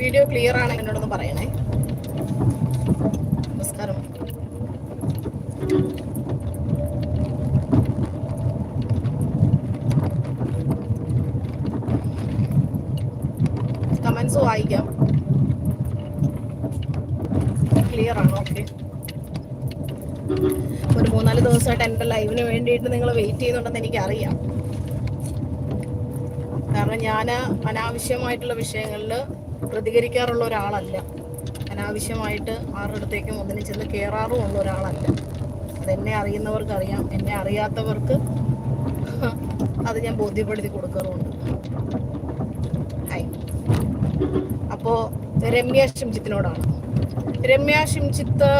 Video clear ആണ് എന്നോടൊന്ന് പറയണേ. നമസ്കാരം. കമൻസ് വായിക്കാം. ക്ലിയർ ആണ് ഓക്കെ ഒരു മൂന്നാൽ ദിവസമായിട്ട് എന്റെ ലൈവിന് വേണ്ടിയിട്ട് നിങ്ങൾ വെയിറ്റ് ചെയ്യുന്നുണ്ടെന്ന് എനിക്കറിയാം. കാരണം ഞാൻ അനാവശ്യമായിട്ടുള്ള വിഷയങ്ങളിൽ പ്രതികരിക്കാറുള്ള ഒരാളല്ല. അനാവശ്യമായിട്ട് ആരുടെ അടുത്തേക്കും ഒന്നിനും ചെന്ന് കയറാറും ഉള്ള ഒരാളല്ല. അതെന്നെ അറിയുന്നവർക്ക് അറിയാം എന്നെ അറിയാത്തവർക്ക് അത് ഞാൻ ബോധ്യപ്പെടുത്തി കൊടുക്കാറുമുണ്ട്. ഹായ്. അപ്പോ രമ്യ ശിംചിത്തിനോടാണ്. രമ്യ ശിംചിത്ത്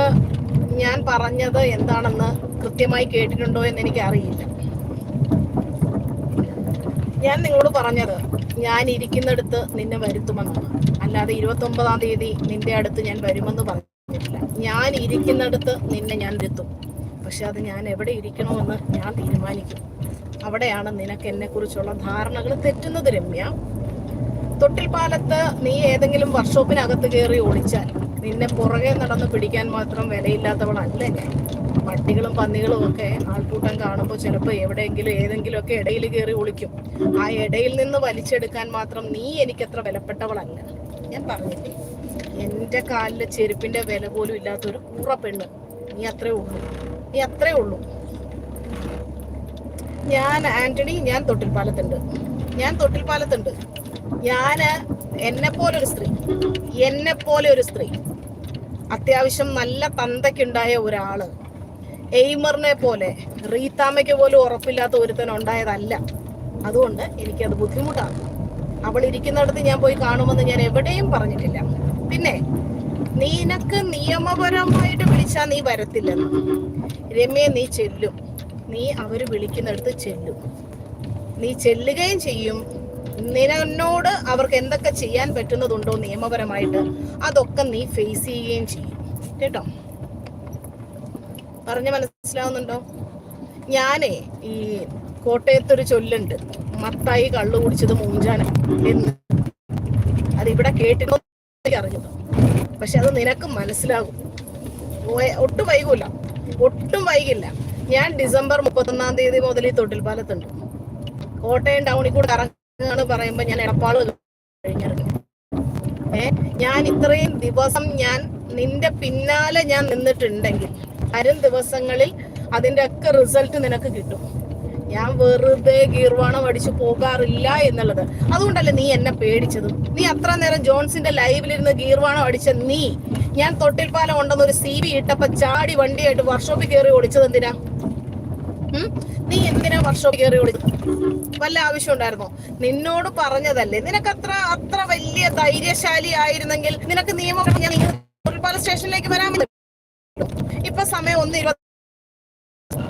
ഞാൻ പറഞ്ഞത് എന്താണെന്ന് കൃത്യമായി കേട്ടിട്ടുണ്ടോ എന്ന് എനിക്ക് അറിയില്ല ഞാൻ നിങ്ങളോട് പറഞ്ഞത് ഞാൻ ഇരിക്കുന്നിടത്ത് നിന്നെ വരുത്തുമെന്നാണ്. അല്ലാതെ ഇരുപത്തി ഒമ്പതാം തീയതി നിന്റെ അടുത്ത് ഞാൻ വരുമെന്ന് പറഞ്ഞിട്ടില്ല. ഞാൻ ഇരിക്കുന്നിടത്ത് നിന്നെ ഞാൻ എത്തും പക്ഷെ അത് ഞാൻ എവിടെ ഇരിക്കണമെന്ന് ഞാൻ തീരുമാനിക്കും. അവിടെയാണ് നിനക്ക് എന്നെ കുറിച്ചുള്ള ധാരണകൾ തെറ്റുന്നത് രമ്യ. തൊട്ടിൽപ്പാലത്ത് നീ ഏതെങ്കിലും വർക്ക്ഷോപ്പിനകത്ത് കയറി ഓടിച്ചാൽ നിന്നെ പുറകെ നടന്ന് പിടിക്കാൻ മാത്രം വിലയില്ലാത്തവളല്ല ഞാൻ. പട്ടികളും പന്നികളും ഒക്കെ ആൾക്കൂട്ടം കാണുമ്പോൾ ചിലപ്പോൾ എവിടെയെങ്കിലും ഏതെങ്കിലും ഒക്കെ ഇടയിൽ കയറി ഒളിക്കും. ആ ഇടയിൽ നിന്ന് വലിച്ചെടുക്കാൻ മാത്രം നീ എനിക്കത്ര വിലപ്പെട്ടവളല്ല. ഞാൻ പറഞ്ഞില്ലേ? എന്റെ കാലിലെ ചെരുപ്പിന്റെ വില പോലും ഇല്ലാത്തൊരു കൂറ പെണ്ണ്. നീ അത്രേ ഉള്ളൂ. നീ അത്രേ ഉള്ളൂ. ഞാൻ ആന്റണി ഞാൻ തൊട്ടിൽ പാലത്തുണ്ട് ഞാൻ തൊട്ടിൽപ്പാലത്തുണ്ട്. ഞാൻ എന്നെ പോലെ ഒരു സ്ത്രീ. എന്നെ പോലെ ഒരു സ്ത്രീ. അത്യാവശ്യം നല്ല തന്തയ്ക്കുണ്ടായ ഒരാൾ. എയ്മറിനെ പോലെ റീത്താമയ്ക്ക് പോലും ഉറപ്പില്ലാത്ത ഒരുത്തൻ ഉണ്ടായതല്ല. അതുകൊണ്ട് എനിക്കത് ബുദ്ധിമുട്ടാണ്. അവൾ ഇരിക്കുന്നിടത്ത് ഞാൻ പോയി കാണുമെന്ന് ഞാൻ എവിടെയും പറഞ്ഞിട്ടില്ല. പിന്നെ നിനക്ക് നിയമപരമായിട്ട് വിളിച്ചാൽ നീ വരത്തില്ലെന്ന്. രമ്യ നീ ചെല്ലും. നീ അവർ വിളിക്കുന്നിടത്ത് ചെല്ലും. നീ ചെല്ലുകയും ചെയ്യും. നിന്നോട് അവർക്ക് എന്തൊക്കെ ചെയ്യാൻ പറ്റുന്നതുണ്ടോ നിയമപരമായിട്ട് അതൊക്കെ നീ ഫേസ് ചെയ്യുകയും ചെയ്യും. കേട്ടോ? പറഞ്ഞ മനസ്സിലാവുന്നുണ്ടോ? ഞാനേ ഈ കോട്ടയത്തൊരു ചൊല്ലുണ്ട്. മത്തായി കള്ളു കുടിച്ചത് മൂഞ്ചാന എന്ന് അതിവിടെ കേട്ടിട്ട് അറിഞ്ഞത് പക്ഷെ അത് നിനക്ക് മനസ്സിലാകും. ഒട്ടും വൈകൂല. ഒട്ടും വൈകില്ല. ഞാൻ ഡിസംബർ മുപ്പത്തൊന്നാം തീയതി മുതൽ ഈ തൊട്ടിൽപ്പാലത്തുണ്ട് കോട്ടയം ടൗണിൽ കൂടെ ഇറങ്ങുകയാണ് പറയുമ്പോ ഞാൻ എടപ്പാൾ കഴിഞ്ഞിറങ്ങി. ഏ ഞാൻ ഇത്രയും ദിവസം ഞാൻ നിന്റെ പിന്നാലെ ഞാൻ നിന്നിട്ടുണ്ടെങ്കിൽ വരും ദിവസങ്ങളിൽ അതിന്റെ ഒക്കെ റിസൾട്ട് നിനക്ക് കിട്ടും. ഞാൻ വെറുതെ ഗീർവാണം അടിച്ചു പോകാറില്ല എന്നുള്ളത്. അതുകൊണ്ടല്ലേ നീ എന്നെ പേടിച്ചത്? നീ അത്ര നേരം ജോൺസിന്റെ ലൈവിലിരുന്ന് ഗീർവാണം അടിച്ച നീ. ഞാൻ തൊട്ടിൽപ്പാലം ഉണ്ടെന്ന് ഒരു സി വി ഇട്ടപ്പോ ചാടി വണ്ടിയായിട്ട് വർക്ക്ഷോപ്പിൽ കയറി ഓടിച്ചത് എന്തിനാ? നീ എന്തിനാ വർക്ക്ഷോപ്പിൽ കയറി ഓടിച്ചത്? വല്ല ആവശ്യം ഉണ്ടായിരുന്നോ? നിന്നോട് പറഞ്ഞതല്ലേ. നിനക്ക് അത്ര അത്ര വലിയ ധൈര്യശാലി ആയിരുന്നെങ്കിൽ നിനക്ക് നിയമം ഞാൻ തൊട്ടിൽപ്പാല സ്റ്റേഷനിലേക്ക് വരാൻ ഇപ്പൊ സമയം ഒന്ന്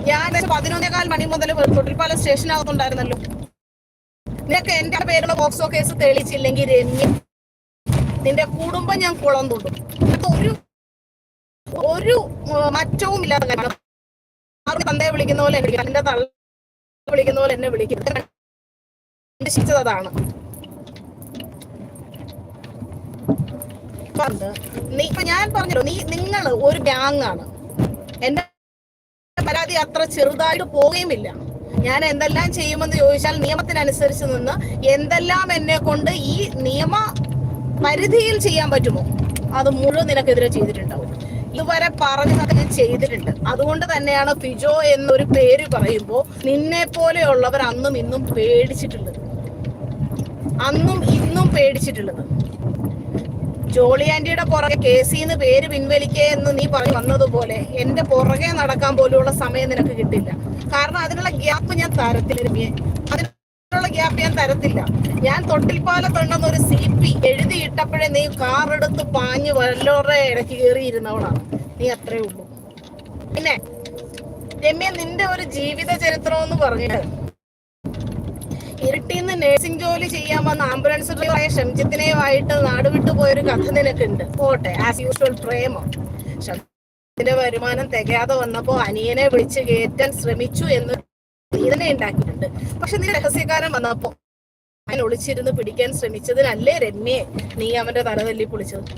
ഞാൻ പതിനൊന്നേകാൽ മണി മുതൽ തൊട്ടിൽപ്പാലം സ്റ്റേഷനാകുന്നുണ്ടായിരുന്നല്ലോ നിനക്ക് എന്റെ പേരുള്ള പോക്സോ കേസ് തെളിയിച്ചില്ലെങ്കിൽ രമ്യ നിന്റെ കുടുംബം ഞാൻ കുളം തൊടും ഒരു ഒരു മറ്റവും ഇല്ലാത്ത കാര്യം ആരുടെ തന്തയെ വിളിക്കുന്ന പോലെ എന്റെ തള്ള വിളിക്കുന്ന പോലെ എന്നെ വിളിക്കും. അതാണ്. നീ ഇപ്പൊ ഞാൻ പറഞ്ഞല്ലോ നീ നിങ്ങൾ ഒരു ഗ്യാങ് ആണ്. എന്റെ പരാതി അത്ര ചെറുതായിട്ട് പോവുകയുമില്ല. ഞാൻ എന്തെല്ലാം ചെയ്യുമെന്ന് ചോദിച്ചാൽ നിയമത്തിനനുസരിച്ച് നിന്ന് എന്തെല്ലാം എന്നെ കൊണ്ട് ഈ നിയമ പരിധിയിൽ ചെയ്യാൻ പറ്റുമോ? അത് മുഴുവൻ നിനക്കെതിരെ ചെയ്തിട്ടുണ്ടാവും. ഇതുവരെ പറഞ്ഞതൊക്കെ ഞാൻ ചെയ്തിട്ടുണ്ട്. അതുകൊണ്ട് തന്നെയാണ് ഫിജോ എന്നൊരു പേര് പറയുമ്പോൾ നിന്നെ പോലെയുള്ളവർ അന്നും ഇന്നും പേടിച്ചിട്ടുള്ളത്. അന്നും ഇന്നും പേടിച്ചിട്ടുള്ളത്. ജോളി ആന്റിയുടെ പുറകെ കേസിന്ന് പേര് പിൻവലിക്കേ എന്ന് നീ പറഞ്ഞു വന്നതുപോലെ എന്റെ പുറകെ നടക്കാൻ പോലുള്ള സമയം നിനക്ക് കിട്ടില്ല. കാരണം അതിനുള്ള ഗ്യാപ്പ് ഞാൻ തരത്തില്ല അതിനുള്ള ഗ്യാപ്പ് ഞാൻ തരത്തില്ല. ഞാൻ തൊട്ടിൽപ്പാലത്തുണ്ടെന്ന് ഒരു സി പി എഴുതിയിട്ടപ്പോഴേ നീ കാറെടുത്ത് പാഞ്ഞ് വല്ലോറെ ഇടയ്ക്ക് കയറിയിരുന്നവളാണ്. നീ അത്രേ ഉള്ളൂ. പിന്നെ രമ്യ നിന്റെ ഒരു ജീവിത ചരിത്രം എന്ന് പറഞ്ഞിട്ട് ഇരുട്ടിന്ന് നഴ്സിംഗ് ജോലി ചെയ്യാൻ വന്ന ആംബുലൻസ് ഡ്രൈവറായ ഷംജിത്തിനെയുമായിട്ട് നാടുവിട്ടു പോയൊരു കഥ നിനക്കുണ്ട്. പോട്ടെ ആസ് യൂഷ്വൽ പ്രേമം. ഷംജിത്തിന്റെ വരുമാനം തികയാതെ വന്നപ്പോ അനിയനെ വിളിച്ച് കയറ്റാൻ ശ്രമിച്ചു എന്ന് ഇതിനെ ഉണ്ടാക്കിയിട്ടുണ്ട്. പക്ഷെ നീ രഹസ്യക്കാരൻ വന്നപ്പോ അവൻ ഒളിച്ചിരുന്ന് പിടിക്കാൻ ശ്രമിച്ചതിനല്ലേ രമ്യെ നീ അവന്റെ തലതല്ലി പൊളിച്ചത്?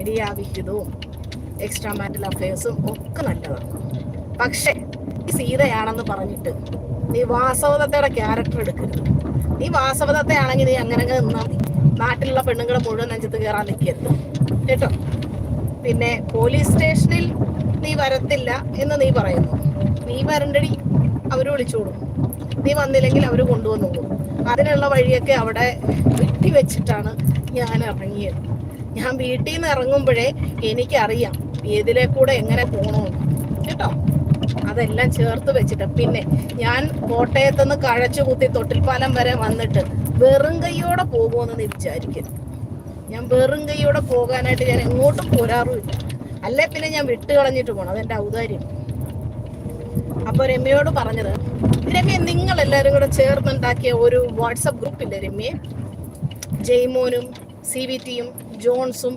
ഇനി ആ വിഹിതവും എക്സ്ട്രാ മാറ്റൽ അഫയേഴ്സും ഒക്കെ നല്ലതാണ്. പക്ഷേ സീതയാണെന്ന് പറഞ്ഞിട്ട് നീ വാസവദത്തയുടെ ക്യാരക്ടർ എടുക്കരുത്. നീ വാസവദത്തെ ആണെങ്കിൽ നീ അങ്ങനെ അങ്ങ് നിന്നാ മതി. നാട്ടിലുള്ള പെണ്ണുങ്ങളെ മുഴുവൻ നെഞ്ചത്ത് കയറാൻ നിൽക്കരുത്. കേട്ടോ? പിന്നെ പോലീസ് സ്റ്റേഷനിൽ നീ വരത്തില്ല എന്ന് നീ പറയുന്നു. നീ വരണ്ടടി. അവർ വിളിച്ചോടും. നീ വന്നില്ലെങ്കിൽ അവർ കൊണ്ടുവന്നോളും. അതിനുള്ള വഴിയൊക്കെ അവിടെ വെട്ടി വെച്ചിട്ടാണ് ഞാൻ ഇറങ്ങിയത്. ഞാൻ വീട്ടിൽ നിന്ന് ഇറങ്ങുമ്പോഴേ എനിക്കറിയാം ഏതിലെ കൂടെ എങ്ങനെ പോകണമെന്ന് കേട്ടോ? അതെല്ലാം ചേർത്ത് വെച്ചിട്ട് പിന്നെ ഞാൻ കോട്ടയത്ത് നിന്ന് കഴച്ചു കുത്തി തൊട്ടിൽപ്പാലം വരെ വന്നിട്ട് വെറും കൈയോടെ പോകുമെന്ന് നീ വിചാരിക്കരുത്. ഞാൻ വെറും കൈയോടെ പോകാനായിട്ട് ഞാൻ എങ്ങോട്ടും പോരാറുമില്ല. അല്ലെ പിന്നെ ഞാൻ വിട്ട് കളഞ്ഞിട്ട് പോകണം അതെന്റെ ഔദാര്യം. അപ്പൊ രമ്യയോട് പറഞ്ഞത് രമ്യ നിങ്ങൾ എല്ലാവരും കൂടെ ചേർന്നുണ്ടാക്കിയ ഒരു വാട്സപ്പ് ഗ്രൂപ്പില്ലേ രമ്യെ? ജെയ്മോനും സി വി ടിയും ജോൺസും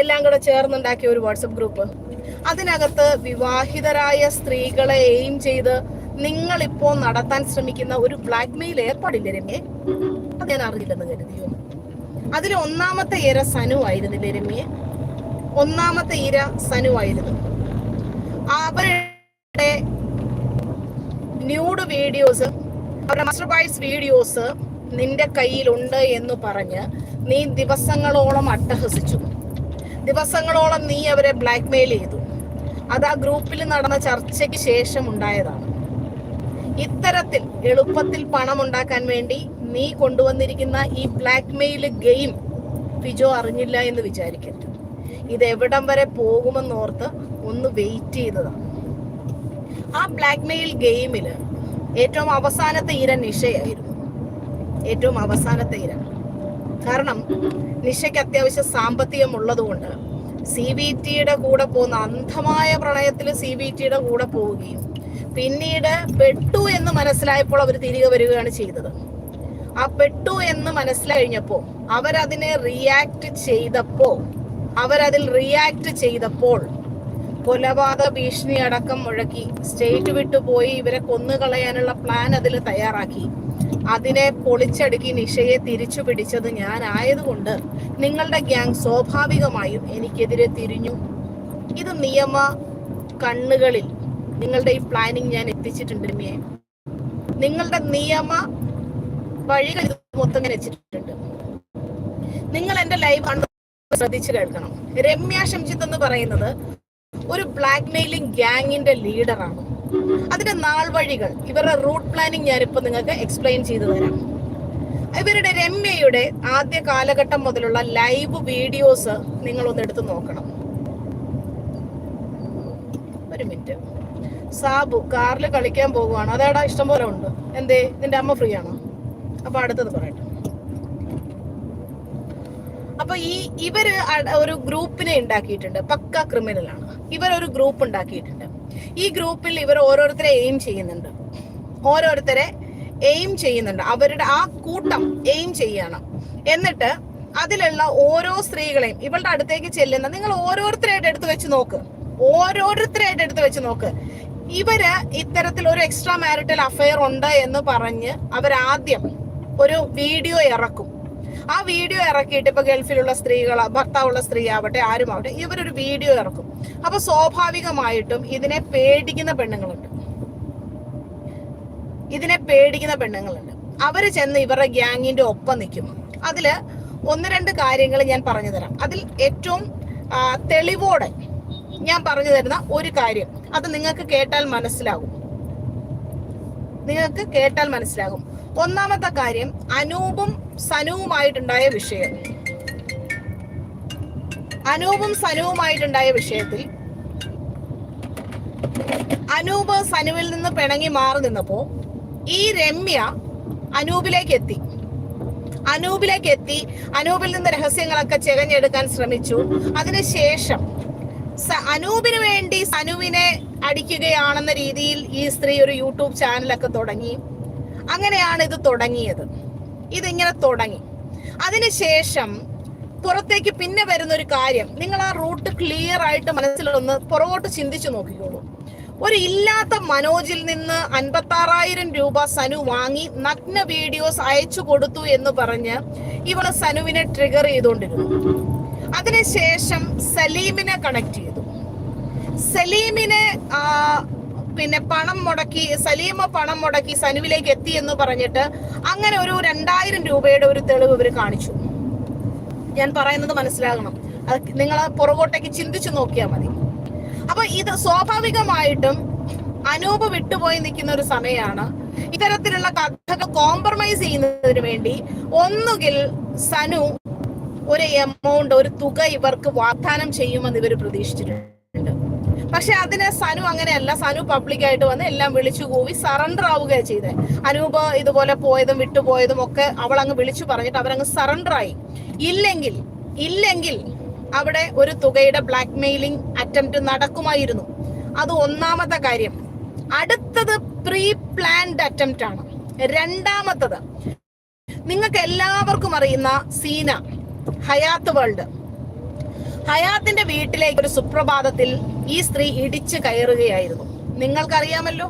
എല്ലാം കൂടെ ചേർന്നുണ്ടാക്കിയ ഒരു വാട്സപ്പ് ഗ്രൂപ്പ്. അതിനകത്ത് വിവാഹിതരായ സ്ത്രീകളെ എയിം ചെയ്ത് നിങ്ങൾ ഇപ്പോ നടത്താൻ ശ്രമിക്കുന്ന ഒരു ബ്ലാക്ക് മെയിൽ ഏർപ്പാടില്ലേ രമ്യെ? അത് ഞാൻ അറിയില്ലെന്ന് കരുതിയോ? അതിൽ ഒന്നാമത്തെ ഇര സനു ആയിരുന്നില്ലേ ഒന്നാമത്തെ ഇര സനു ആയിരുന്നു. അവരുടെ ന്യൂഡ് വീഡിയോസ് അവരുടെ മാസ്റ്റർ ബൈസ് വീഡിയോസ് നിന്റെ കയ്യിലുണ്ട് എന്ന് പറഞ്ഞ് നീ ദിവസങ്ങളോളം അട്ടഹസിച്ചു. ദിവസങ്ങളോളം നീ അവരെ ബ്ലാക്ക് മെയിൽ ചെയ്തു. അത് ആ ഗ്രൂപ്പിൽ നടന്ന ചർച്ചയ്ക്ക് ശേഷം ഉണ്ടായതാണ്. ഇത്തരത്തിൽ എളുപ്പത്തിൽ പണം ഉണ്ടാക്കാൻ വേണ്ടി നീ കൊണ്ടുവന്നിരിക്കുന്ന ഈ ബ്ലാക്ക് മെയിൽ ഗെയിം ഫിജോ അറിഞ്ഞില്ല എന്ന് വിചാരിക്കരുത്. ഇത് എവിടം വരെ പോകുമെന്നോർത്ത് ഒന്ന് വെയിറ്റ് ചെയ്തതാണ് ആ ബ്ലാക്ക് മെയിൽ ഗെയിമിൽ ഏറ്റവും അവസാനത്തെ ഇര നിഷയായിരുന്നു. ഏറ്റവും അവസാനത്തെ ഇര. കാരണം നിഷയ്ക്ക് അത്യാവശ്യം സാമ്പത്തികം ഉള്ളതുകൊണ്ട് സി ബി ടിയുടെ കൂടെ പോകുന്ന അന്ധമായ പ്രണയത്തിൽ സി ബി ടിയുടെ കൂടെ പോവുകയും പിന്നീട് പെട്ടു എന്ന് മനസ്സിലായപ്പോൾ അവർ തിരികെ വരികയാണ് ചെയ്തത്. ആ പെട്ടു എന്ന് മനസ്സിലായിഞ്ഞപ്പോ അവരതിനെ റിയാക്ട് ചെയ്തപ്പോ അവരതിൽ റിയാക്ട് ചെയ്തപ്പോൾ കൊലപാതക ഭീഷണി അടക്കം മുഴക്കി സ്റ്റേറ്റ് വിട്ടു പോയി ഇവരെ കൊന്നുകളയാനുള്ള പ്ലാൻ അതിൽ തയ്യാറാക്കി. അതിനെ പൊളിച്ചടുക്കി നിഷയെ തിരിച്ചു പിടിച്ചത് ഞാനായതുകൊണ്ട് നിങ്ങളുടെ ഗ്യാങ് സ്വാഭാവികമായും എനിക്കെതിരെ തിരിഞ്ഞു. ഇത് നിയമ കണ്ണുകളിൽ നിങ്ങളുടെ ഈ പ്ലാനിങ് ഞാൻ എത്തിച്ചിട്ടുണ്ട് രമ്യയെ. നിങ്ങളുടെ നിയമ വഴികൾ മൊത്തം ഞാൻ വെച്ചിട്ടുണ്ട് നിങ്ങൾ എന്റെ ലൈവ് കണ്ടു ശ്രദ്ധിച്ചു കേൾക്കണം. രമ്യ ഷംജിത്ത് എന്ന് പറയുന്നത് ഒരു ബ്ലാക്ക് മെയിലിംഗ് ഗ്യാങ്ങിന്റെ ലീഡറാണ് അതിന്റെ നാൾ വഴികൾ ഇവരുടെ റൂട്ട് പ്ലാനിങ് ഞാനിപ്പോ നിങ്ങൾക്ക് എക്സ്പ്ലെയിൻ ചെയ്തു തരാം. ഇവരുടെ രമ്യയുടെ ആദ്യ കാലഘട്ടം മുതലുള്ള ലൈവ് വീഡിയോസ് നിങ്ങൾ ഒന്ന് എടുത്ത് നോക്കണം. ഒരു മിനിറ്റ്. സാബു കാറിൽ കളിക്കാൻ പോകുവാണ് അതേടാ ഇഷ്ടംപോലെ ഉണ്ട്. എന്തേ നിന്റെ അമ്മ ഫ്രീ ആണോ അപ്പൊ അടുത്തത് പറയട്ടെ. അപ്പൊ ഈ ഇവർ ഒരു ഗ്രൂപ്പിനെ ഉണ്ടാക്കിയിട്ടുണ്ട്. പക്ക ക്രിമിനലാണ്. ഇവരൊരു ഗ്രൂപ്പ് ഉണ്ടാക്കിയിട്ടുണ്ട്. ഈ ഗ്രൂപ്പിൽ ഇവർ ഓരോരുത്തരെ എയിം ചെയ്യുന്നുണ്ട്. ഓരോരുത്തരെ എയിം ചെയ്യുന്നുണ്ട്. അവരുടെ ആ കൂട്ടം എയിം ചെയ്യണം. എന്നിട്ട് അതിലുള്ള ഓരോ സ്ത്രീകളെയും ഇവളുടെ അടുത്തേക്ക് ചെല്ലുന്ന നിങ്ങൾ ഓരോരുത്തരായിട്ട് എടുത്തു വെച്ച് നോക്ക്. ഓരോരുത്തരായിട്ട് എടുത്തു വെച്ച് നോക്ക്. ഇവർ ഇത്തരത്തിൽ ഒരു എക്സ്ട്രാ മാരിറ്റൽ അഫയർ ഉണ്ട് എന്ന് പറഞ്ഞ് അവരാദ്യം ഒരു വീഡിയോ ഇറക്കും. ആ വീഡിയോ ഇറക്കിയിട്ട് ഇപ്പൊ ഗൾഫിലുള്ള സ്ത്രീകൾ ഭർത്താവുള്ള സ്ത്രീ ആവട്ടെ ആരും ആവട്ടെ ഇവരൊരു വീഡിയോ ഇറക്കും. അപ്പൊ സ്വാഭാവികമായിട്ടും ഇതിനെ പേടിക്കുന്ന പെണ്ണുങ്ങളുണ്ട്. ഇതിനെ പേടിക്കുന്ന പെണ്ണുങ്ങളുണ്ട്. അവർ ചെന്ന് ഇവരുടെ ഗ്യാങ്ങിന്റെ ഒപ്പം നിൽക്കും. അതിൽ ഒന്ന് രണ്ട് കാര്യങ്ങൾ ഞാൻ പറഞ്ഞു തരാം. അതിൽ ഏറ്റവും തെളിവോടെ ഞാൻ പറഞ്ഞു തരുന്ന ഒരു കാര്യം. അത് നിങ്ങൾക്ക് കേട്ടാൽ മനസ്സിലാകും. നിങ്ങൾക്ക് കേട്ടാൽ മനസ്സിലാകും. ഒന്നാമത്തെ കാര്യം അനൂപും സനുവുമായിട്ടുണ്ടായ വിഷയം. അനൂപും സനുവുമായിട്ടുണ്ടായ വിഷയത്തിൽ അനൂപ് സനുവിൽ നിന്ന് പിണങ്ങി മാറി നിന്നപ്പോ ഈ രമ്യ അനൂപിലേക്ക് എത്തി. അനൂപിലേക്ക് എത്തി. അനൂപിൽ നിന്ന് രഹസ്യങ്ങളൊക്കെ ചെകഞ്ഞെടുക്കാൻ ശ്രമിച്ചു. അതിനുശേഷം അനൂപിന് വേണ്ടി സനുവിനെ അടിക്കുകയാണെന്ന രീതിയിൽ ഈ സ്ത്രീ ഒരു യൂട്യൂബ് ചാനലൊക്കെ തുടങ്ങി. അങ്ങനെയാണ് ഇത് തുടങ്ങിയത്. ഇതിങ്ങനെ തുടങ്ങി. അതിനുശേഷം പുറത്തേക്ക് പിന്നെ വരുന്ന ഒരു കാര്യം നിങ്ങൾ ആ റൂട്ട് ക്ലിയർ ആയിട്ട് മനസ്സിലൊന്ന് പുറകോട്ട് ചിന്തിച്ചു നോക്കിക്കോളൂ. ഒരു ഇല്ലാത്ത മനോജിൽ നിന്ന് അൻപത്തി ആറായിരം രൂപ സനു വാങ്ങി നഗ്ന വീഡിയോസ് അയച്ചു കൊടുത്തു എന്ന് പറഞ്ഞ് ഇവൾ സനുവിനെ ട്രിഗർ ചെയ്തുകൊണ്ടിരുന്നു അതിനുശേഷം സലീമിനെ കണക്ട് ചെയ്തു. സലീമിനെ പിന്നെ പണം മുടക്കി സലീമ പണം മുടക്കി സനുവിലേക്ക് എത്തി എന്ന് പറഞ്ഞിട്ട് അങ്ങനെ ഒരു രണ്ടായിരം രൂപയുടെ ഒരു തെളിവ് ഇവർ കാണിച്ചു. ഞാൻ പറയുന്നത് മനസ്സിലാകണം. അത് നിങ്ങൾ പുറകോട്ടേക്ക് ചിന്തിച്ചു നോക്കിയാൽ മതി. അപ്പൊ ഇത് സ്വാഭാവികമായിട്ടും അനൂപ് വിട്ടുപോയി നിൽക്കുന്ന ഒരു സമയമാണ് ഇത്തരത്തിലുള്ള കഥകൾ കോംപ്രമൈസ് ചെയ്യുന്നതിന് വേണ്ടി ഒന്നുകിൽ സനു ഒരു എമൗണ്ട് ഒരു തുക ഇവർക്ക് വാഗ്ദാനം ചെയ്യുമെന്ന് ഇവർ പ്രതീക്ഷിച്ചിട്ടുണ്ട്. പക്ഷെ അതിന് സനു അങ്ങനെയല്ല. സനു പബ്ലിക്കായിട്ട് വന്ന് എല്ലാം വിളിച്ചു കൂവി സറണ്ടർ ആവുകയാണ് ചെയ്തത് അനൂപ് ഇതുപോലെ പോയതും വിട്ടുപോയതും ഒക്കെ അവൾ അങ്ങ് വിളിച്ചു പറഞ്ഞിട്ട് അവരങ്ങ് സറണ്ടർ ആയി. ഇല്ലെങ്കിൽ ഇല്ലെങ്കിൽ അവിടെ ഒരു തുകയുടെ ബ്ലാക്ക് മെയിലിംഗ് അറ്റംപ്റ്റ് നടക്കുമായിരുന്നു. അത് ഒന്നാമത്തെ കാര്യം. അടുത്തത് പ്രീ പ്ലാൻഡ് അറ്റംപ്റ്റ് ആണ്. രണ്ടാമത്തത്. നിങ്ങൾക്ക് എല്ലാവർക്കും അറിയുന്ന സീന ഹയാത്ത് വേൾഡ്. ഹയാത്തിന്റെ വീട്ടിലേക്ക് ഒരു സുപ്രഭാതത്തിൽ ഈ സ്ത്രീ ഇടിച്ചു കയറുകയായിരുന്നു. നിങ്ങൾക്കറിയാമല്ലോ?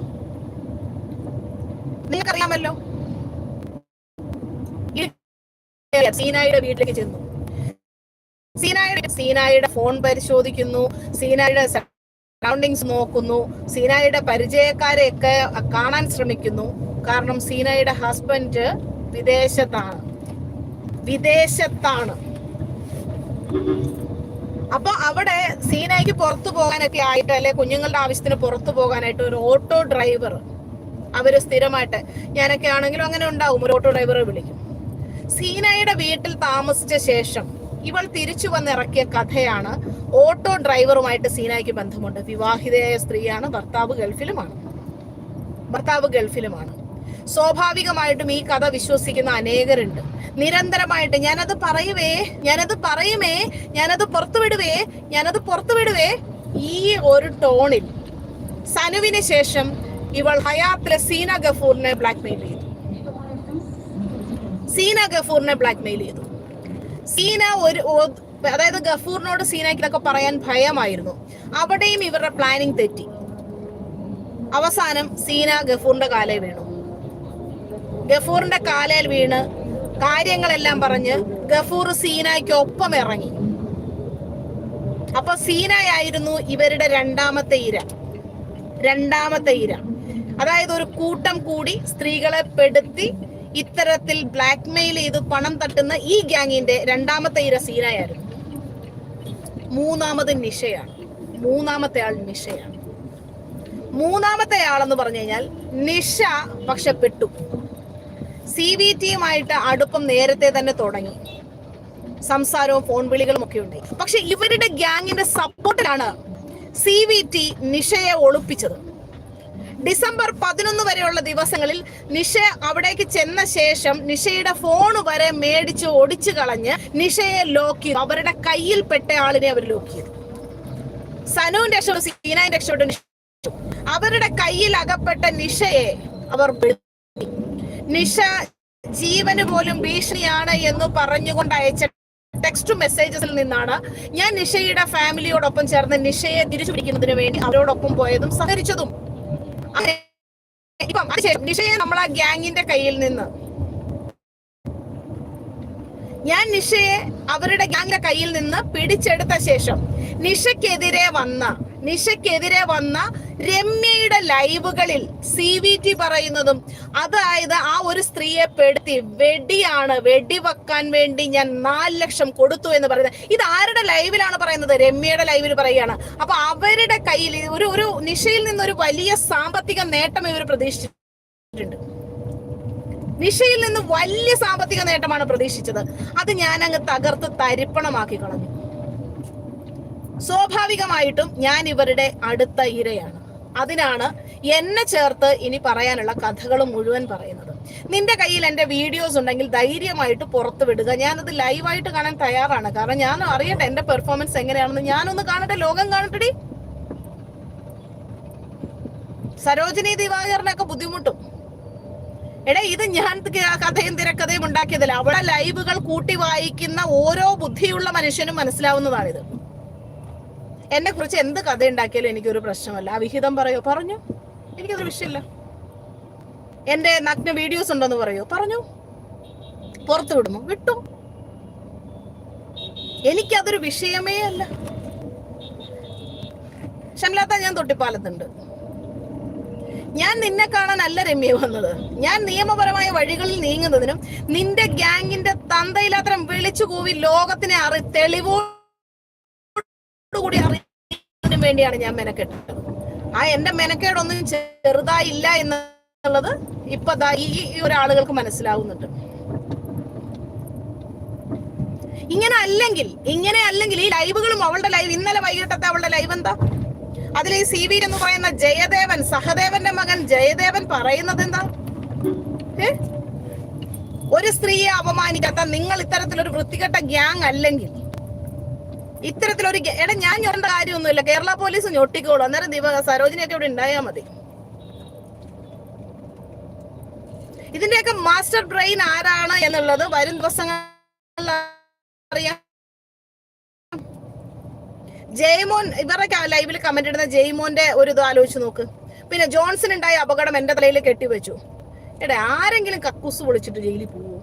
നിങ്ങൾക്കറിയാമല്ലോ? സീനായുടെ വീട്ടിലേക്ക് ചെന്നു. സീനായുടെ സീനായുടെ ഫോൺ പരിശോധിക്കുന്നു. സീനായുടെ സറൗണ്ടിങ്സ് നോക്കുന്നു. സീനായുടെ പരിചയക്കാരെയൊക്കെ കാണാൻ ശ്രമിക്കുന്നു. കാരണം സീനായുടെ ഹസ്ബൻഡ് വിദേശത്താണ്. വിദേശത്താണ്. അപ്പൊ അവിടെ സീനയ്ക്ക് പുറത്തു പോകാനൊക്കെ ആയിട്ട് അല്ലെ കുഞ്ഞുങ്ങളുടെ ആവശ്യത്തിന് പുറത്തു പോകാനായിട്ട് ഒരു ഓട്ടോ ഡ്രൈവർ അവർ സ്ഥിരമായിട്ട് ഞാനൊക്കെ ആണെങ്കിലും അങ്ങനെ ഉണ്ടാവും ഒരു ഓട്ടോ ഡ്രൈവറെ വിളിക്കും. സീനയുടെ വീട്ടിൽ താമസിച്ച ശേഷം ഇവൾ തിരിച്ചു വന്നിറക്കിയ കഥയാണ് ഓട്ടോ ഡ്രൈവറുമായിട്ട് സീനയ്ക്ക് ബന്ധമുണ്ട്. വിവാഹിതയായ സ്ത്രീയാണ് ഭർത്താവ് ഗൾഫിലുമാണ്. ഭർത്താവ് ഗൾഫിലുമാണ്. സ്വാഭാവികമായിട്ടും ഈ കഥ വിശ്വസിക്കുന്ന അനേകരുണ്ട്. നിരന്തരമായിട്ട് ഞാനത് പറയുവേ ഞാനത് പറയുമേ ഞാനത് പുറത്തുവിടുവേ ഞാനത് പുറത്തുവിടുവേ ഈ ഒരു ടോണിൽ സനുവിന് ശേഷം ഇവൾ ഹയാത്തിലെ സീന ഗഫൂറിനെ ബ്ലാക്ക്മെയിൽ ചെയ്തു. സീന ഗഫൂറിനെ ബ്ലാക്ക്മെയിൽ ചെയ്തു. സീന ഒരു അതായത് ഗഫൂറിനോട് സീനയ്ക്ക് ഇതൊക്കെ പറയാൻ ഭയമായിരുന്നു. അവിടെയും ഇവരുടെ പ്ലാനിങ് തെറ്റി. അവസാനം സീന ഗഫൂറിന്റെ കാലേ വീണു. ഗഫൂറിന്റെ കാലയിൽ വീണ് കാര്യങ്ങളെല്ലാം പറഞ്ഞ് ഗഫൂർ സീനായ്ക്ക് ഒപ്പം ഇറങ്ങി. അപ്പൊ സീനായായിരുന്നു ഇവരുടെ രണ്ടാമത്തെ ഇര. രണ്ടാമത്തെ ഇര. അതായത് ഒരു കൂട്ടം കൂടി സ്ത്രീകളെ പെടുത്തി ഇത്തരത്തിൽ ബ്ലാക്ക് മെയിൽ ചെയ്ത് പണം തട്ടുന്ന ഈ ഗ്യാങ്ങിന്റെ രണ്ടാമത്തെ ഇര സീനായായിരുന്നു. മൂന്നാമത് നിഷയാണ്. മൂന്നാമത്തെ ആൾ നിഷയാണ്. മൂന്നാമത്തെ ആളെന്ന് പറഞ്ഞു കഴിഞ്ഞാൽ നിഷ പക്ഷെ പെട്ടു. സി വി ടിയുമായിട്ട് അടുപ്പം നേരത്തെ തന്നെ തുടങ്ങി. സംസാരവും ഫോൺ വിളികളും ഒക്കെ ഉണ്ടായി. പക്ഷെ ഇവരുടെ ഗ്യാങ്ങിന്റെ സപ്പോർട്ടിലാണ് സി വി ടി നിഷയെ ഒളിപ്പിച്ചത്. ഡിസംബർ പതിനൊന്ന് വരെയുള്ള ദിവസങ്ങളിൽ നിഷ അവിടേക്ക് ചെന്ന ശേഷം നിഷയുടെ ഫോൺ വരെ മേടിച്ച് ഒടിച്ചു കളഞ്ഞ് നിഷയെ ലോക്ക് ചെയ്തു. അവരുടെ കയ്യിൽ പെട്ട ആളിനെ അവർ ലോക്ക് ചെയ്തു. സനുവിന്റെ രക്ഷപ്പെട്ടു സീനായി നിഷ അവരുടെ കയ്യിൽ അകപ്പെട്ട നിഷയെ അവർ. നിഷ ജീവന് പോലും ഭീഷണിയാണ് എന്ന് പറഞ്ഞുകൊണ്ട് അയച്ച ടെക്സ്റ്റ് മെസ്സേജസിൽ നിന്നാണ് ഞാൻ നിഷയുടെ ഫാമിലിയോടൊപ്പം ചേർന്ന് നിഷയെ തിരിച്ചു പിടിക്കുന്നതിന് വേണ്ടി അവരോടൊപ്പം പോയതും സഹകരിച്ചതും. ഇപ്പം നിഷയെ നമ്മൾ ആ ഗ്യാങ്ങിന്റെ കയ്യിൽ നിന്ന് ഞാൻ നിഷയെ അവരുടെ ഗ്യാങ്ങിന്റെ കയ്യിൽ നിന്ന് പിടിച്ചെടുത്ത ശേഷം നിഷയ്ക്കെതിരെ വന്ന നിഷയ്ക്കെതിരെ വന്ന രമ്യയുടെ ലൈവുകളിൽ സി വി ടി പറയുന്നതും അതായത് ആ ഒരു സ്ത്രീയെ പെടുത്തി വെടിയാണ് വെടി വെക്കാൻ വേണ്ടി ഞാൻ നാല് ലക്ഷം കൊടുത്തു എന്ന് പറയുന്നത്. ഇത് ആരുടെ ലൈവിലാണ് പറയുന്നത്? രമ്യയുടെ ലൈവിൽ പറയുകയാണ്. അപ്പൊ അവരുടെ കയ്യിൽ ഒരു ഒരു നിഷയിൽ നിന്നൊരു വലിയ സാമ്പത്തിക നേട്ടം ഇവർ പ്രതീക്ഷിച്ചിട്ടുണ്ട്. നിഷയിൽ നിന്ന് വലിയ സാമ്പത്തിക നേട്ടമാണ് പ്രതീക്ഷിച്ചത്. അത് ഞാൻ അങ്ങ് തകർത്ത് തരിപ്പണമാക്കി കളഞ്ഞു. സ്വാഭാവികമായിട്ടും ഞാൻ ഇവരുടെ അടുത്ത ഇരയാണ്. അതിനാണ് എന്നെ ചേർത്ത് ഇനി പറയാനുള്ള കഥകൾ മുഴുവൻ പറയുന്നത്. നിന്റെ കയ്യിൽ എന്റെ വീഡിയോസ് ഉണ്ടെങ്കിൽ ധൈര്യമായിട്ട് പുറത്ത് വിടുക. ഞാനത് ലൈവായിട്ട് കാണാൻ തയ്യാറാണ്. കാരണം ഞാൻ അറിയട്ടെ എന്റെ പെർഫോമൻസ് എങ്ങനെയാണെന്ന്. ഞാനൊന്ന് കാണട്ടെ ലോകം കാണട്ടെടി. സരോജിനി ദിവാകരനൊക്കെ ബുദ്ധിമുട്ടും. എടാ ഇത് ഞാൻ കഥയും തിരക്കഥയും ഉണ്ടാക്കിയതല്ല. അവിടെ ലൈവുകൾ കൂട്ടി വായിക്കുന്ന ഓരോ ബുദ്ധിയുള്ള മനുഷ്യനും മനസ്സിലാവുന്നതാണിത്. എന്നെ കുറിച്ച് എന്ത് കഥ ഉണ്ടാക്കിയാലും എനിക്കൊരു പ്രശ്നമല്ല. വിഹിതം പറയോ. പറഞ്ഞു. എനിക്കതൊരു വിഷയമില്ല. എന്റെ നഗ്ന വീഡിയോസ് ഉണ്ടെന്ന് പറയോ. പറഞ്ഞു. പുറത്തു വിടുന്നു. വിട്ടു. എനിക്കതൊരു വിഷയമേ അല്ല. ഷംലാത്ത ഞാൻ തൊട്ടിപ്പാലത്തുണ്ട്. ഞാൻ നിന്നെ കാണാനല്ല രമ്യ വന്നത്. ഞാൻ നിയമപരമായ വഴികളിൽ നീങ്ങുന്നതിനും നിന്റെ ഗ്യാങ്ങിന്റെ തന്തയിലാത്രം വിളിച്ചു കൂവി ലോകത്തിനെ അറി തെളിവോടുകൂടി അറിയുന്നതിനും വേണ്ടിയാണ് ഞാൻ മെനക്കെട്ടത്. ആ എന്റെ മെനക്കേടൊന്നും ചെറുതായില്ല എന്നുള്ളത് ഇപ്പൊ ഈ ഒരാളുകൾക്ക് മനസ്സിലാവുന്നുണ്ട്. ഇങ്ങനെ അല്ലെങ്കിൽ ഇങ്ങനെ അല്ലെങ്കിൽ ഈ ലൈവുകളും അവളുടെ ലൈവ് ഇന്നലെ വൈകിട്ടത്തെ അവളുടെ ലൈവ് എന്താ? അതിൽ ഈ സി വി എന്ന് പറയുന്ന ജയദേവൻ സഹദേവന്റെ മകൻ ജയദേവൻ പറയുന്നത് എന്താ? ഒരു സ്ത്രീയെ അപമാനിക്കാത്ത നിങ്ങൾ ഇത്തരത്തിലൊരു വൃത്തികെട്ട ഗ്യാങ് അല്ലെങ്കിൽ ഇത്തരത്തിലൊരു എടാ ഞാൻ ഞൊണ്ട കാര്യമൊന്നുമില്ല. കേരള പോലീസ് ഞൊട്ടിക്കോളൂ. അന്നേരം ദിവ സരോജിനിയൊക്കെ ഇവിടെ ഉണ്ടായാൽ മതി. ഇതിന്റെയൊക്കെ മാസ്റ്റർ ബ്രെയിൻ ആരാണ് എന്നുള്ളത് വരും ദിവസങ്ങളിൽ അറിയാം ജയ്മോൻ ഇവരുടെ ലൈവിൽ കമന്റ് ഇടുന്ന ജയ്മോന്റെ ഒരു ഇത് ആലോചിച്ച് നോക്ക്. പിന്നെ ജോൺസൺ ഉണ്ടായ അപകടം എന്റെ തലയിൽ കെട്ടിവെച്ചു. എടാ ആരെങ്കിലും കക്കൂസ് പൊളിച്ചിട്ട് ജയിലിൽ പോവോ?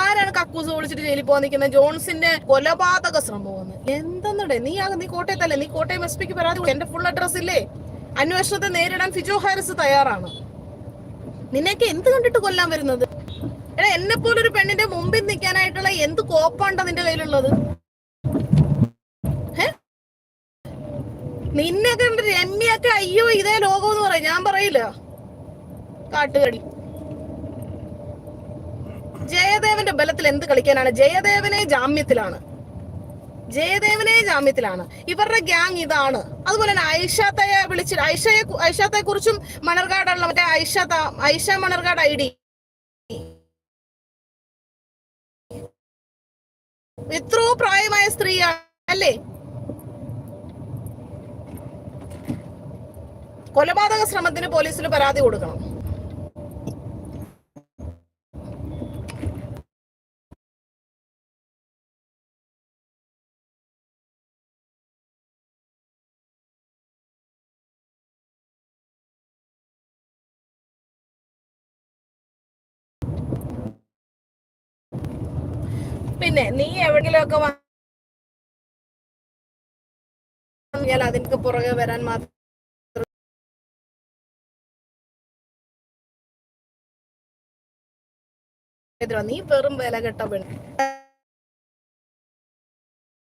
ആരാണ് കക്കൂസ് പൊളിച്ചിട്ട് ജയിലിൽ പോകാൻ നിൽക്കുന്നത്? ജോൺസിന്റെ കൊലപാതക ശ്രമമാണ് എന്തെന്നടേ നീ ആ നീ കോട്ടയത്തല്ലേ? നീ കോട്ടയം എസ് പിക്ക് പരാതി എന്റെ ഫുൾ അഡ്രസ് ഇല്ലേ? അന്വേഷണത്തെ നേരിടാൻ ഫിജോ ഹാരിസ് തയ്യാറാണ്. നിന്നെയൊക്കെ എന്ത് കണ്ടിട്ട് കൊല്ലാൻ വരുന്നത്? എടാ എന്നെ പോലൊരു പെണ്ണിന്റെ മുമ്പിൽ നിൽക്കാനായിട്ടുള്ള എന്ത് കോപ്പാണ്ട നിന്റെ കയ്യിലുള്ളത്? നിന്നെ കണ്ട് രമ്യൊക്കെ അയ്യോ ഇതേ ലോകം എന്ന് പറയും. ഞാൻ പറയില്ല. കാട്ടുകടി. ജയദേവന്റെ ബലത്തിൽ എന്ത് കളിക്കാനാണ്? ജയദേവനെ ജാമ്യത്തിലാണ്. ജയദേവനെ ജാമ്യത്തിലാണ്. ഇവരുടെ ഗ്യാങ് ഇതാണ്. അതുപോലെ തന്നെ ഐഷാത്തയെ വിളിച്ചിട്ട് ഐഷയെ ഐഷാത്തെ കുറിച്ചും മണർകാടുള്ള മറ്റേ ഐഷ ഐഷ മണർകാട് ഐ ഡി. എത്രയോ പ്രായമായ സ്ത്രീയാണ് അല്ലേ? കൊലപാതക ശ്രമത്തിന് പോലീസിന് പരാതി കൊടുക്കണം. പിന്നെ നീ എവിടെയെങ്കിലുമൊക്കെ ഞാൻ അതിനൊക്കെ പുറകെ വരാൻ മാത്രം നീ വെറും വില കെട്ട പെണ്ണ്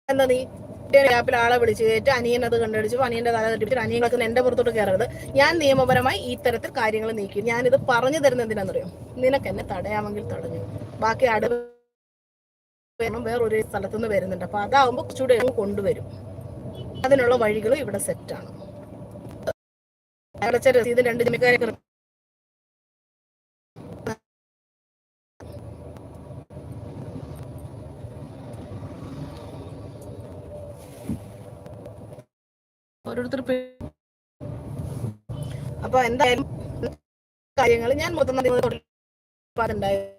എന്താ നീ ആപ്പിൽ ആളെ വിളിച്ചു കയറ്റി അനിയൻ അത് കണ്ടുപിടിച്ചു അനിയന്റെ തല തട്ടിപ്പിച്ചു അനിയങ്ങൾക്ക് എന്റെ പുറത്തോട്ട് കയറരുത് ഞാൻ നിയമപരമായി ഈ തരത്തിൽ കാര്യങ്ങൾ നീക്കി. ഞാനിത് പറഞ്ഞു തരുന്ന എന്തിനാണെന്നറിയോ നിനക്ക് എന്നെ തടയാമെങ്കിൽ തടഞ്ഞു. ബാക്കി അടുവ് വേണം വേറൊരു സ്ഥലത്തുനിന്ന് വരുന്നുണ്ട്. അപ്പൊ അതാവുമ്പോ കുറച്ചുകൂടെ കൊണ്ടുവരും. അതിനുള്ള വഴികളും ഇവിടെ സെറ്റാണ് അടച്ച രസീത് രണ്ട് ജിമ്മക്കാരെ ഓരോരുത്തർ അപ്പൊ എന്തായാലും കാര്യങ്ങൾ ഞാൻ മൊത്തം ായിട്ടുള്ള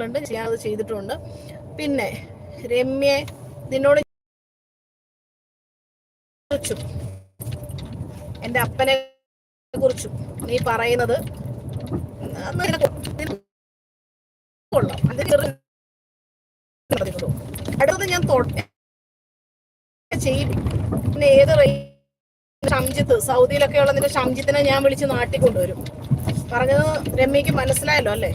കണ്ട് ഞാൻ അത് ചെയ്തിട്ടുണ്ട്. പിന്നെ രമ്യെ നിന്നോട് എന്റെ അപ്പനെ കുറിച്ചും നീ പറയുന്നത് അടുത്തത് ഞാൻ ചെയ്യും. പിന്നെ ഏത് ഷംജിത്ത് സൗദിയിലൊക്കെ ഉള്ള നിന്റെ ഷംജിത്തിനെ ഞാൻ വിളിച്ച് നാട്ടിക്കൊണ്ടുവരും. പറഞ്ഞത് രമ്യക്ക് മനസ്സിലായല്ലോ അല്ലേ?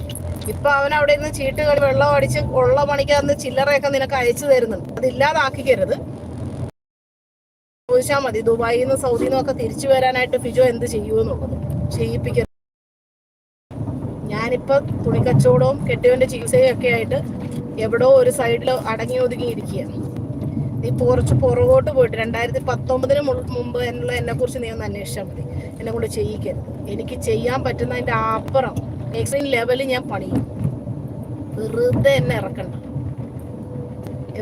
ഇപ്പൊ അവൻ അവിടെ നിന്ന് ചീട്ടുകൾ വെള്ളം അടിച്ച് ഉള്ള പണിക്കകന്ന് ചില്ലറയൊക്കെ നിനക്ക് അയച്ചു തരുന്നുണ്ട്. അതില്ലാതാക്കിക്കരുത്. ചോദിച്ചാൽ മതി ദുബായിൽ നിന്ന് സൗദിയിൽ നിന്നൊക്കെ തിരിച്ചു വരാനായിട്ട് ഫിജോ എന്ത് ചെയ്യുമെന്നുള്ളത്. ചെയ്യിപ്പിക്കരുത്. ഞാനിപ്പോ തുണിക്കച്ചവടവും കെട്ടിയവന്റെ ചികിത്സയും ഒക്കെ ആയിട്ട് എവിടോ ഒരു സൈഡിൽ അടങ്ങി ഒതുങ്ങി ഇരിക്കുകയാണ്. നീ കുറച്ച് പുറകോട്ട് പോയിട്ട് രണ്ടായിരത്തി പത്തൊമ്പതിന് മുമ്പ് എന്നുള്ള എന്നെ കുറിച്ച് നീ ഒന്ന് അന്വേഷിച്ചാൽ മതി. എന്നെ കൊണ്ട് ചെയ്യിക്കരുത്. എനിക്ക് ചെയ്യാൻ പറ്റുന്നതിന്റെ അപ്പുറം എക്സ്ട്രീം ലെവലിൽ ഞാൻ പണിയും. വെറുതെ എന്നെ ഇറക്കണ്ട.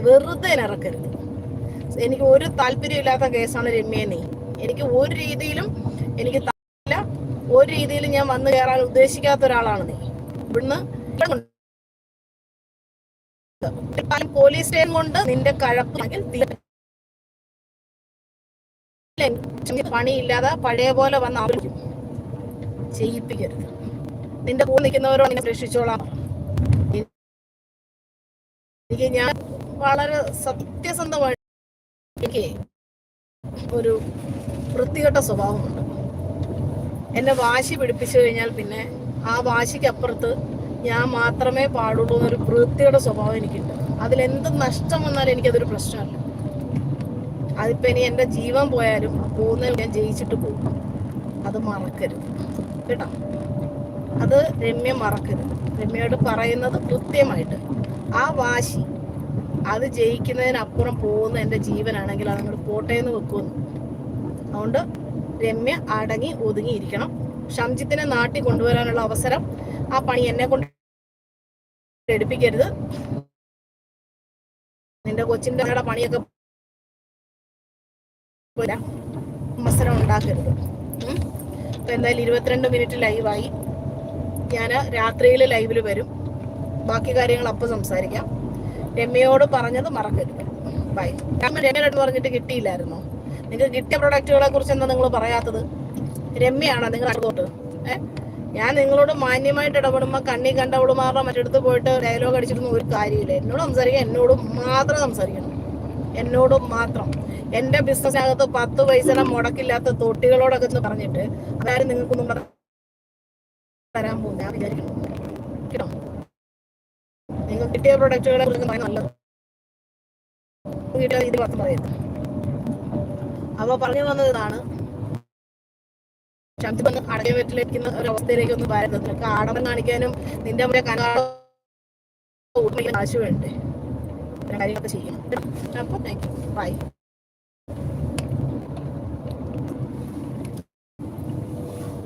വെറുതെ എന്നെ ഇറക്കരുത്. എനിക്ക് ഒരു താല്പര്യമില്ലാത്ത കേസാണ് രമ്യനെ. എനിക്ക് ഒരു രീതിയിലും എനിക്ക് താല്പര്യമില്ല. ഒരു രീതിയിലും ഞാൻ വന്നു കയറാൻ ഉദ്ദേശിക്കാത്ത ഒരാളാണ് നീ. ഇവിടുന്ന് പോലീസ് സ്റ്റേഷൻ കൊണ്ട് നിന്റെ. ഇല്ലെങ്കിൽ പണിയില്ലാതെ പഴയ പോലെ വന്ന് ആവശ്യം ചെയ്യിപ്പിക്കരുത്. നിന്റെ കൂടെ നിൽക്കുന്നവരോ നിന്നെ രക്ഷിച്ചോളാം എനിക്ക് ഞാൻ വളരെ സത്യസന്ധമായിട്ട് എനിക്ക് ഒരു വൃത്തികെട്ട സ്വഭാവമുണ്ട്. എന്നെ വാശി പിടിപ്പിച്ചു കഴിഞ്ഞാൽ പിന്നെ ആ വാശിക്കപ്പുറത്ത് ഞാൻ മാത്രമേ പാടുള്ളൂ എന്നൊരു വൃത്തിയുടെ സ്വഭാവം എനിക്കുണ്ട്. അതിലെന്ത് നഷ്ടം വന്നാലും എനിക്കതൊരു പ്രശ്നമല്ല. അതിപ്പോ ഇനി എന്റെ ജീവൻ പോയാലും പോകുന്നതിൽ ഞാൻ ജയിച്ചിട്ട് പോകും. അത് മറക്കരുത്. കേട്ടോ? അത് രമ്യ മറക്കരുത്. രമ്യയോട് പറയുന്നത് കൃത്യമായിട്ട്. ആ വാശി അത് ജയിക്കുന്നതിനപ്പുറം പോകുന്ന എന്റെ ജീവനാണെങ്കിൽ അത് നിങ്ങൾ പോട്ടേന്ന് വെക്കുമെന്ന്. അതുകൊണ്ട് രമ്യ അടങ്ങി ഒതുങ്ങിയിരിക്കണം. ഷംജിത്തിനെ നാട്ടിൽ കൊണ്ടുവരാനുള്ള അവസരം ആ പണി എന്നെ കൊണ്ട് എടുപ്പിക്കരുത്. നിന്റെ അമ്മയുടെ പണിയൊക്കെ അവസരം ഉണ്ടാക്കരുത്. ഉം. ഇപ്പൊ എന്തായാലും ഇരുപത്തിരണ്ട് മിനിറ്റ് ലൈവായി ഞാൻ രാത്രിയിൽ ലൈവിൽ വരും. ബാക്കി കാര്യങ്ങൾ അപ്പം സംസാരിക്കാം. രമ്യയോട് പറഞ്ഞത് മറക്കരുത്. ബൈ ഞാൻ രമ്യയോട് പറഞ്ഞിട്ട് കിട്ടിയില്ലായിരുന്നോ? നിങ്ങൾക്ക് കിട്ടിയ പ്രൊഡക്റ്റുകളെ കുറിച്ച് എന്താ നിങ്ങൾ പറയാത്തത്? രമ്യയാണോ നിങ്ങൾ അടുത്തോട്ട്? ഏ? ഞാൻ നിങ്ങളോട് മാന്യമായിട്ട് ഇടപെടുമ്പോൾ കണ്ണി കണ്ടവളുമാരുടെ മറ്റടുത്ത് പോയിട്ട് ഡയലോഗ് അടിച്ചിട്ടൊന്നും ഒരു കാര്യമില്ല. എന്നോട് സംസാരിക്കുക എന്നോട് മാത്രം സംസാരിക്കണം. എന്നോട് മാത്രം. എന്റെ ബിസിനസ്സിനകത്ത് പത്ത് പൈസ മുടക്കില്ലാത്ത തൊട്ടികളോടൊക്കെ പറഞ്ഞിട്ട് അതായത് നിങ്ങൾക്കൊന്നും തരാൻ പോകും ഞാൻ വിചാരിക്കുന്നു. കേട്ടോ? നിങ്ങൾ കിട്ടിയ പ്രൊഡക്റ്റുകളെ കുറിച്ച് പറയാൻ നല്ലത്. കിട്ടിയ ഇത് മാത്രം പറയുന്നത് അപ്പൊ പറഞ്ഞു വന്നത് ഇതാണ്. ശബ്ദം അടയ വീട്ടിലിരിക്കുന്ന ഒരു അവസ്ഥയിലേക്ക് ഒന്ന് വരുന്നത് നിനക്ക് ആടമം കാണിക്കാനും നിന്റെ മുന്നേ കനാട കാശ് വേണ്ടേ കാര്യങ്ങളൊക്കെ ചെയ്യണം. അപ്പൊ താങ്ക് യു ബൈ